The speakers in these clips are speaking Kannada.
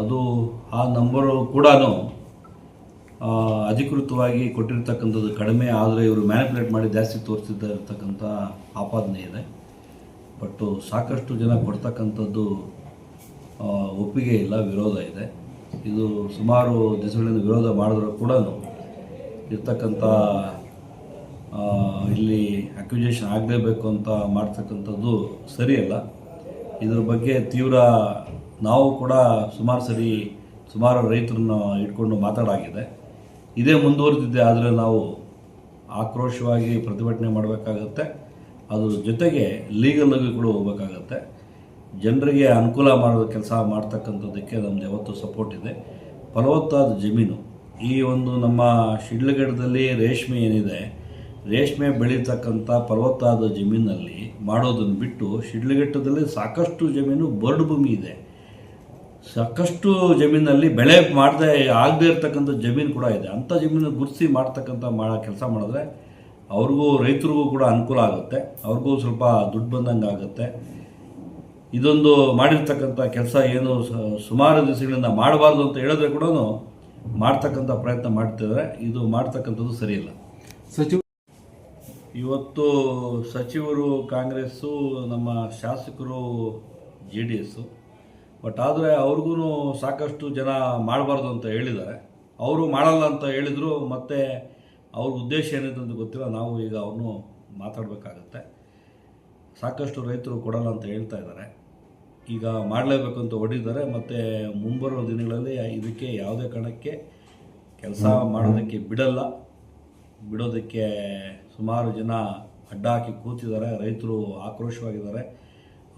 ಅದು ಆ ನಂಬರು ಕೂಡ ಅಧಿಕೃತವಾಗಿ ಕೊಟ್ಟಿರ್ತಕ್ಕಂಥದ್ದು ಕಡಿಮೆ, ಆದರೆ ಇವರು ಮ್ಯಾನಿಪುಲೇಟ್ ಮಾಡಿ ಜಾಸ್ತಿ ತೋರಿಸ್ತಿದ್ದ ಇರ್ತಕ್ಕಂಥ ಆಪಾದನೆ ಇದೆ. ಬಟ್ಟು ಸಾಕಷ್ಟು ಜನ ಕೊಡ್ತಕ್ಕಂಥದ್ದು ಒಪ್ಪಿಗೆ ಇಲ್ಲ, ವಿರೋಧ ಇದೆ. ಇದು ಸುಮಾರು ದಿವಸಗಳಿಂದ ವಿರೋಧ ಮಾಡಿದ್ರು ಕೂಡ ಇರ್ತಕ್ಕಂಥ ಇಲ್ಲಿ ಅಕ್ಯುಜೇಷನ್ ಆಗಲೇಬೇಕು ಅಂತ ಮಾಡ್ತಕ್ಕಂಥದ್ದು ಸರಿಯಲ್ಲ. ಇದ್ರ ಬಗ್ಗೆ ತೀವ್ರ ನಾವು ಕೂಡ ಸುಮಾರು ಸರಿ ಸುಮಾರು ರೈತರನ್ನ ಇಟ್ಕೊಂಡು ಮಾತಾಡಾಗಿದೆ. ಇದೇ ಮುಂದುವರೆದಿದ್ದೆ ಆದರೆ ನಾವು ಆಕ್ರೋಶವಾಗಿ ಪ್ರತಿಭಟನೆ ಮಾಡಬೇಕಾಗತ್ತೆ. ಅದ್ರ ಜೊತೆಗೆ ಲೀಗಲ್ಲಾಗಿ ಕೂಡ ಹೋಗಬೇಕಾಗತ್ತೆ. ಜನರಿಗೆ ಅನುಕೂಲ ಮಾಡೋ ಕೆಲಸ ಮಾಡ್ತಕ್ಕಂಥದ್ದಕ್ಕೆ ನಮ್ದು ಯಾವತ್ತೂ ಸಪೋರ್ಟ್ ಇದೆ. ಫಲವತ್ತಾದ ಜಮೀನು. ಈ ಒಂದು ನಮ್ಮ ಶಿಡ್ಲಘಟ್ಟದಲ್ಲಿ ರೇಷ್ಮೆ ಏನಿದೆ, ರೇಷ್ಮೆ ಬೆಳೀತಕ್ಕಂಥ ಫಲವತ್ತಾದ ಜಮೀನಲ್ಲಿ ಮಾಡೋದನ್ನು ಬಿಟ್ಟು ಶಿಡ್ಲಘಟ್ಟದಲ್ಲಿ ಸಾಕಷ್ಟು ಜಮೀನು ಬರ್ಡ್ ಭೂಮಿ ಇದೆ. ಸಾಕಷ್ಟು ಜಮೀನಲ್ಲಿ ಬೆಳೆ ಮಾಡದೆ ಆಗದೇ ಇರತಕ್ಕಂಥ ಜಮೀನು ಕೂಡ ಇದೆ. ಅಂಥ ಜಮೀನು ಗುರುತಿಸಿ ಮಾಡ್ತಕ್ಕಂಥ ಮಾಡೋ ಕೆಲಸ ಮಾಡಿದ್ರೆ ಅವ್ರಿಗೂ ರೈತರಿಗೂ ಕೂಡ ಅನುಕೂಲ ಆಗುತ್ತೆ. ಅವ್ರಿಗೂ ಸ್ವಲ್ಪ ದುಡ್ಡು ಬಂದಂಗೆ ಆಗುತ್ತೆ. ಇದೊಂದು ಮಾಡಿರ್ತಕ್ಕಂಥ ಕೆಲಸ ಏನು ಸುಮಾರು ದಿವಸಗಳಿಂದ ಮಾಡಬಾರ್ದು ಅಂತ ಹೇಳಿದ್ರೆ ಕೂಡ ಮಾಡ್ತಕ್ಕಂಥ ಪ್ರಯತ್ನ ಮಾಡ್ತಿದ್ದಾರೆ. ಇದು ಮಾಡ್ತಕ್ಕಂಥದ್ದು ಸರಿಯಿಲ್ಲ ಸಚಿವ ಇವತ್ತು ಸಚಿವರು ಕಾಂಗ್ರೆಸ್ಸು ನಮ್ಮ ಶಾಸಕರು ಜೆ ಡಿ ಎಸ್ಸು ಬಟ್ ಆದರೆ ಅವ್ರಿಗೂ ಸಾಕಷ್ಟು ಜನ ಮಾಡಬಾರ್ದು ಅಂತ ಹೇಳಿದ್ದಾರೆ. ಅವರು ಮಾಡಲ್ಲ ಅಂತ ಹೇಳಿದರು ಮತ್ತು ಅವ್ರ ಉದ್ದೇಶ ಏನಿದೆ ಅಂತ ಗೊತ್ತಿಲ್ಲ. ನಾವು ಈಗ ಅವ್ರನ್ನೂ ಮಾತಾಡಬೇಕಾಗತ್ತೆ. ಸಾಕಷ್ಟು ರೈತರು ಕೊಡಲ್ಲ ಅಂತ ಹೇಳ್ತಾ ಇದ್ದಾರೆ. ಈಗ ಮಾಡಲೇಬೇಕು ಅಂತ ಹೊಡಿದ್ದಾರೆ. ಮತ್ತು ಮುಂಬರುವ ದಿನಗಳಲ್ಲಿ ಇದಕ್ಕೆ ಯಾವುದೇ ಕಾರಣಕ್ಕೆ ಕೆಲಸ ಮಾಡೋದಕ್ಕೆ ಬಿಡಲ್ಲ. ಬಿಡೋದಕ್ಕೆ ಸುಮಾರು ಜನ ಅಡ್ಡ ಹಾಕಿ ಕೂತಿದ್ದಾರೆ. ರೈತರು ಆಕ್ರೋಶವಾಗಿದ್ದಾರೆ.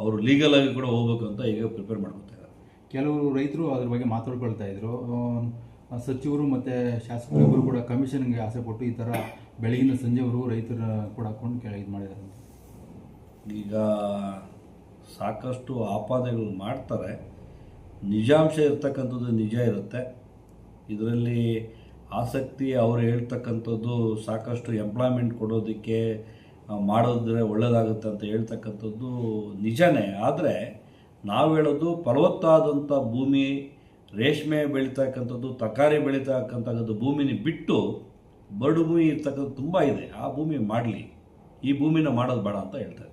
ಅವರು ಲೀಗಲಾಗಿ ಕೂಡ ಹೋಗ್ಬೇಕು ಅಂತ ಈಗ ಪ್ರಿಪೇರ್ ಮಾಡ್ಕೊತಾ ಇದ್ದಾರೆ ಕೆಲವರು ರೈತರು ಅದ್ರ ಬಗ್ಗೆ ಮಾತಾಡ್ಕೊಳ್ತಾ ಇದ್ರು. ಸಚಿವರು ಮತ್ತು ಶಾಸಕರು ಇಬ್ಬರು ಕೂಡ ಕಮಿಷನ್ಗೆ ಆಸೆ ಪಟ್ಟು ಈ ಥರ ಬೆಳಗಿನ ಸಂಜೆವರೆಗೂ ರೈತರ ಕೂಡ ಹಾಕೊಂಡು ಕೆಳ ಇದು ಮಾಡಿದ್ದಾರೆ. ಈಗ ಸಾಕಷ್ಟು ಆಪಾದನೆಗಳು ಮಾಡ್ತಾರೆ. ನಿಜಾಂಶ ಇರ್ತಕ್ಕಂಥದ್ದು ನಿಜ ಇರುತ್ತೆ. ಇದರಲ್ಲಿ ಆಸಕ್ತಿ ಅವರು ಹೇಳ್ತಕ್ಕಂಥದ್ದು ಸಾಕಷ್ಟು ಎಂಪ್ಲಾಯ್ಮೆಂಟ್ ಕೊಡೋದಕ್ಕೆ ಮಾಡಿದ್ರೆ ಒಳ್ಳೆಯದಾಗುತ್ತೆ ಅಂತ ಹೇಳ್ತಕ್ಕಂಥದ್ದು ನಿಜನೇ. ಆದರೆ ನಾವು ಹೇಳೋದು ಫಲವತ್ತಾದಂಥ ಭೂಮಿ, ರೇಷ್ಮೆ ಬೆಳೀತಕ್ಕಂಥದ್ದು, ತರಕಾರಿ ಬೆಳೀತಕ್ಕಂಥದ್ದು ಭೂಮಿನ ಬಿಟ್ಟು ಬರಡು ಭೂಮಿ ಇರ್ತಕ್ಕಂಥದ್ದು ತುಂಬ ಇದೆ. ಆ ಭೂಮಿ ಮಾಡಲಿ. ಈ ಭೂಮಿನ ಮಾಡೋದು ಬೇಡ ಅಂತ ಹೇಳ್ತಾರೆ.